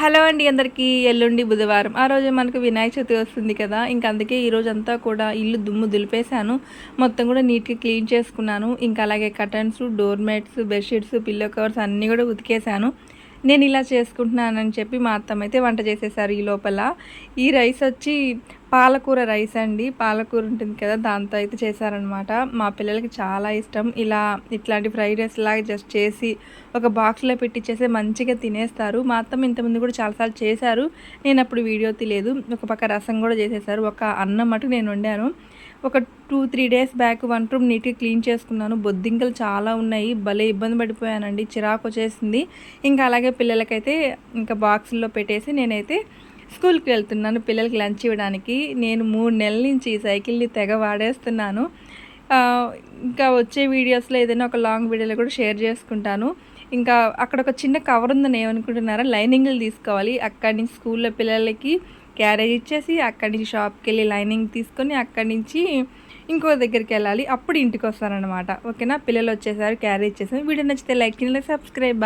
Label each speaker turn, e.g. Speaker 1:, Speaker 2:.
Speaker 1: Hello అండి అందరికీ ఎల్లుండి బుధవారం. ఆ రోజు మనకు వినాయక చవితి వస్తుంది కదా ఇంకా అందుకే ఈ రోజు అంతా కూడా ఇల్లు దుమ్ము దులిపేశాను. మొత్తం కూడా నీట్గా క్లీన్ చేసుకున్నాను. ఇంకా అలాగే curtains door mats bedsheets pillow covers అన్నీ కూడా ఉతికేశాను. నేను ఇలా చేసుకుంటున్నానని చెప్పి మా అత్తమ్మ అయితే వంట చేసేసారు ఈ లోపల. ఈ రైస్ వచ్చి పాలకూర రైస్ అండి. పాలకూర ఉంటుంది కదా దాంతో అయితే చేశారనమాట మా పిల్లలకి చాలా ఇష్టం. ఇలా ఇట్లాంటి ఫ్రైడ్ రైస్ లాగా జస్ట్ చేసి ఒక బాక్స్లో పెట్టించేసి మంచిగా తినేస్తారు. మా అత్తమ్మ ఇంతమంది కూడా చాలాసార్లు చేశారు. నేను అప్పుడు వీడియో తెలియదు ఒక పక్క రసం కూడా చేసేసారు. ఒక అన్నం మటుకు నేను వండాను. ఒక two three days back one room నీట్గా క్లీన్ చేసుకున్నాను. బొద్దింకలు చాలా ఉన్నాయి. భలే ఇబ్బంది పడిపోయానండి. చిరాకు వచ్చేసింది. ఇంకా అలాగే పిల్లలకైతే ఇంకా బాక్సుల్లో పెట్టేసి నేనైతే స్కూల్కి వెళ్తున్నాను పిల్లలకి లంచ్ ఇవ్వడానికి. నేను మూడు నెలల నుంచి ఈ సైకిల్ని తెగ వాడేస్తున్నాను. ఇంకా వచ్చే వీడియోస్లో ఏదైనా ఒక లాంగ్ వీడియోలో కూడా షేర్ చేసుకుంటాను. ఇంకా అక్కడ ఒక చిన్న కవర్ ఉందని ఏమనుకుంటున్నారా? లైనింగ్లు తీసుకోవాలి. అక్కడి నుంచి స్కూల్లో పిల్లలకి క్యారేజ్ ఇచ్చేసి అక్కడి నుంచి షాప్కి వెళ్ళి లైనింగ్ తీసుకొని అక్కడి నుంచి ఇంకో దగ్గరికి వెళ్ళాలి. అప్పుడు ఇంటికి వస్తారనమాట ఓకేనా? పిల్లలు వచ్చేసారి క్యారేజ్ ఇచ్చేసాను వీడియో నచ్చితే లైక్ చేయండి సబ్స్క్రైబ్.